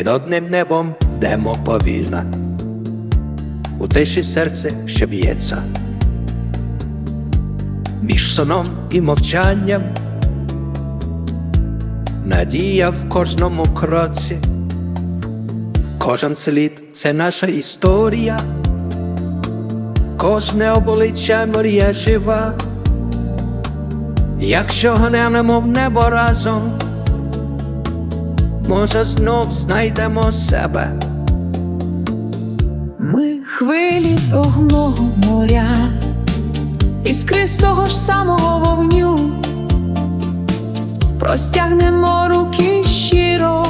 під одним небом йдемо повільно. У тиші серце ще б'ється. Між соном і мовчанням. Надія в кожному кроці. Кожен слід це наша історія, кожне обличчя мрія жива. Якщо глянемо в небо разом, може знов знайдемо себе. Ми хвилі огного моря, іскри того ж самого вогню, простягнемо руки щиро,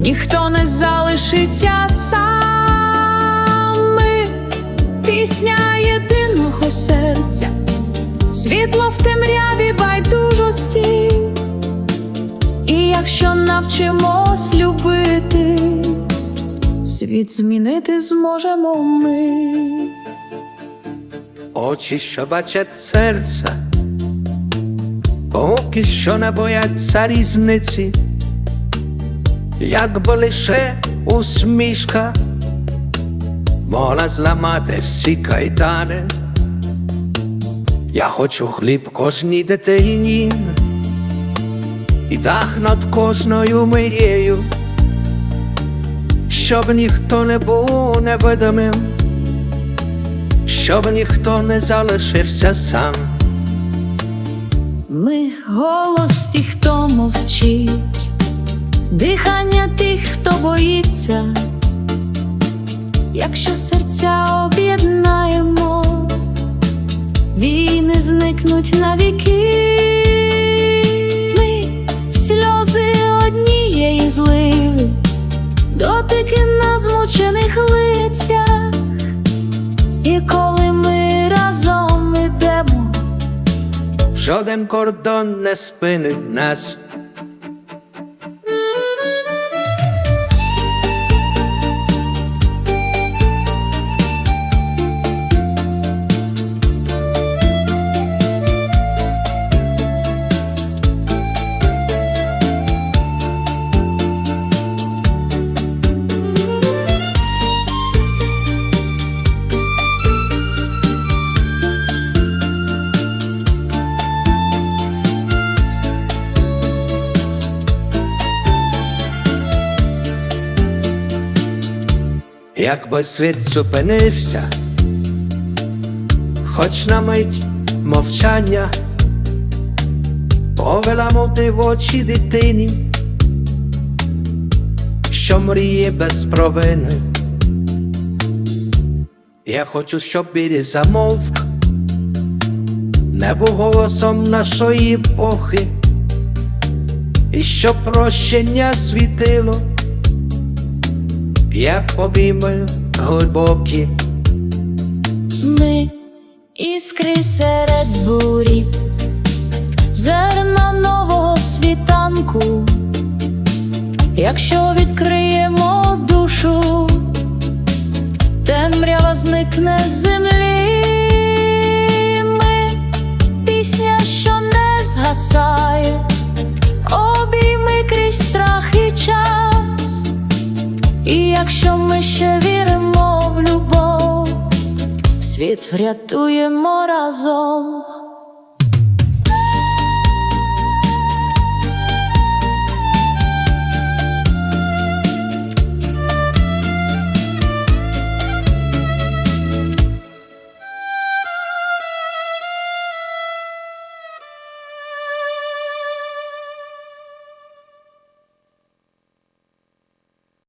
ніхто не залишиться сам. Ми пісня єдиного серця, світло в темряві навчимось любити, світ змінити зможемо ми. Очі, що бачать серце, руки, що не бояться різниці, якби лише усмішка могла зламати всі кайдани. Я хочу хліб кожній дитині і дах над кожною мрією, щоб ніхто не був невидимим щоб ніхто не залишився сам. Ми голос тих, хто мовчить, дихання тих, хто боїться. Якщо серця об'єднаємо, війни зникнуть навіки. Жоден кордон не спинить нас. Якби світ зупинився, хоч на мить мовчання, повела мовти в очі дитині, що мріє без провини. Я хочу, щоб білі замовк, не був голосом нашої епохи, і щоб прощення світило як обійми глибокі, ми іскри серед бурі, зерна нового світанку, якщо відкриємо душу, темрява зникне з землі, пісня, що не згасає, обійми крізь страх і час. І якщо ми ще віримо в любов, світ врятуємо разом.